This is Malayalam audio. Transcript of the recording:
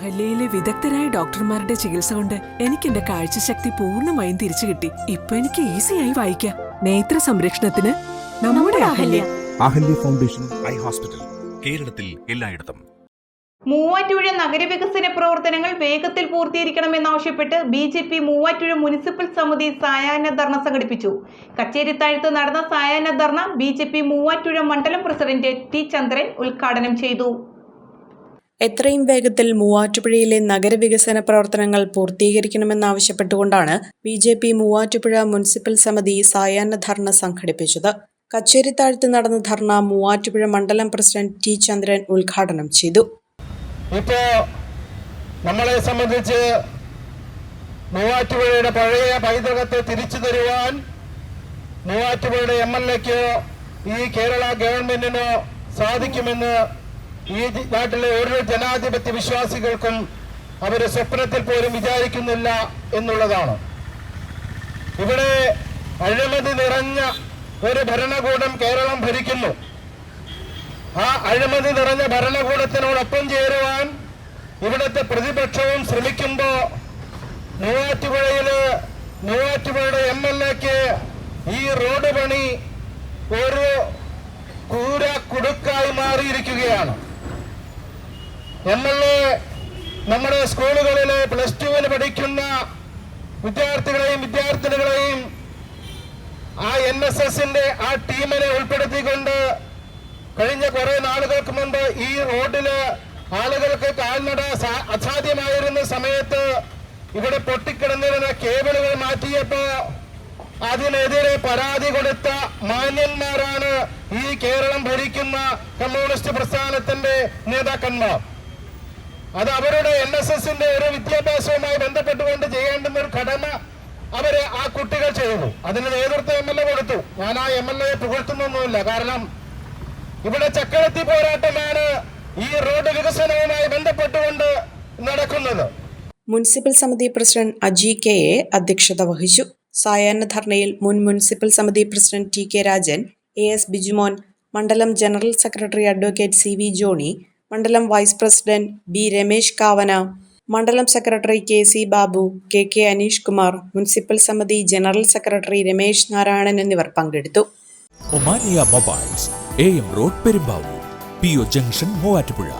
അഹല്യയിലെ വിദഗ്ധരായ ഡോക്ടർമാരുടെ ചികിത്സ കൊണ്ട് എനിക്ക് എന്റെ കാഴ്ചശക്തി പൂർണമായും തിരിച്ചു കിട്ടി. ഇപ്പൊ എനിക്ക് ഈസിയായി വായിക്കാം. നേത്ര സംരക്ഷണത്തിന് നമ്മുടെ Ahalya. Ahalya. Foundation eye hospital കേരളത്തിൽ എല്ലായിടത്തും. മൂവാറ്റുപുഴ നഗരവികസന പ്രവർത്തനങ്ങൾ വേഗത്തിൽ പൂർത്തീകരിക്കണമെന്നാവശ്യപ്പെട്ട് B J P Muvattupuzha municipal സമിതി സായാഹ്ന ധർണ സംഘടിപ്പിച്ചു. കച്ചേരിത്താഴത്ത് നടന്ന സായാഹ്ന dharna B J P Muvattupuzha മണ്ഡലം പ്രസിഡന്റ് ടി ചന്ദ്രൻ ഉദ്ഘാടനം ചെയ്തു. എത്രയും വേഗത്തിൽ മൂവാറ്റുപുഴയിലെ നഗരവികസന പ്രവർത്തനങ്ങൾ പൂർത്തീകരിക്കണമെന്നാവശ്യപ്പെട്ടുകൊണ്ടാണ് B J P Muvattupuzha municipal സമിതി സായാഹ്ന ധർണ സംഘടിപ്പിച്ചത്. കച്ചേരിത്താഴത്ത് നടന്ന ധർണ മൂവാറ്റുപുഴ മണ്ഡലം പ്രസിഡന്റ് ടി ചന്ദ്രൻ ഉദ്ഘാടനം ചെയ്തു. ഇപ്പോ നമ്മളെ സംബന്ധിച്ച് മൂവാറ്റുപുഴയുടെ പഴയ പൈതൃകത്തെ തിരിച്ചു തരുവാൻ മൂവാറ്റുപുഴയുടെ എം എൽ എക്കോ ഈ കേരള ഗവൺമെന്റിനോ സാധിക്കുമെന്ന് ഈ നാട്ടിലെ ഓരോ ജനാധിപത്യ വിശ്വാസികൾക്കും അവരെ സ്വപ്നത്തിൽ പോലും വിചാരിക്കുന്നില്ല എന്നുള്ളതാണ്. ഇവിടെ അഴിമതി നിറഞ്ഞ ഒരു ഭരണകൂടം കേരളം ഭരിക്കുന്നു. ആ അഴിമതി നിറഞ്ഞ ഭരണകൂടത്തിനോടൊപ്പം ചേരുവാൻ ഇവിടുത്തെ പ്രതിപക്ഷവും ശ്രമിക്കുമ്പോൾ മൂവാറ്റുപുഴയിൽ മൂവാറ്റുപുഴയുടെ എം എൽ എക്ക് ഈ റോഡ് പണി ഒരു കൂര എൽ എ നമ്മുടെ സ്കൂളുകളിലെ പ്ലസ് ടുവിൽ പഠിക്കുന്ന വിദ്യാർത്ഥികളെയും വിദ്യാർത്ഥിനികളെയും ആ എൻ എസ് എസിന്റെ ആ ടീമിനെ ഉൾപ്പെടുത്തിക്കൊണ്ട് കഴിഞ്ഞ കുറെ നാളുകൾക്ക് മുമ്പ് ഈ റോഡിൽ ആളുകൾക്ക് കാൽനട അസാധ്യമായിരുന്ന സമയത്ത് ഇവിടെ പൊട്ടിക്കിടന്നിരുന്ന കേബിളുകൾ മാറ്റിയപ്പോ അതിനെതിരെ പരാതി കൊടുത്ത മാന്യന്മാരാണ് ഈ കേരളം ഭരിക്കുന്ന കമ്മ്യൂണിസ്റ്റ് പ്രസ്ഥാനത്തിന്റെ നേതാക്കന്മാർ. അത് അവരുടെ എൻ എസ് എസിന്റെ ഒരു വിദ്യാഭ്യാസവുമായി ബന്ധപ്പെട്ടുകൊണ്ട് ചെയ്യേണ്ടുന്ന ഒരു കടമ അവരെ ആ കുട്ടികൾ ചെയ്തു അതിന് നേതൃത്വം എം എൽ എ കൊടുത്തു. ഞാൻ ആ എം എൽ എ പുകഴ്ത്തുന്നൊന്നുമില്ല. കാരണം ഇവിടെ ചക്രവർത്തി പോരാട്ടമാണ് ഈ റോഡ് വികസനവുമായി ബന്ധപ്പെട്ടുകൊണ്ട് നടക്കുന്നത്. മുനിസിപ്പൽ സമിതി പ്രസിഡന്റ് അജി കെ എ അധ്യക്ഷത വഹിച്ചു. സായാഹ്ന ധർണയിൽ മുൻ മുനിസിപ്പൽ സമിതി president T K Rajan A S Bijumon മണ്ഡലം general secretary advocate C V Johny മണ്ഡലം വൈസ് പ്രസിഡന്റ് ബി രമേശ് കാവന മണ്ഡലം secretary K C Babu K K Anish Kumar municipal സമിതി ജനറൽ സെക്രട്ടറി രമേശ് നാരായണൻ എന്നിവർ പങ്കെടുത്തു. Omania mobiles A M road Perumbavoor P O junction Muvattupuzha.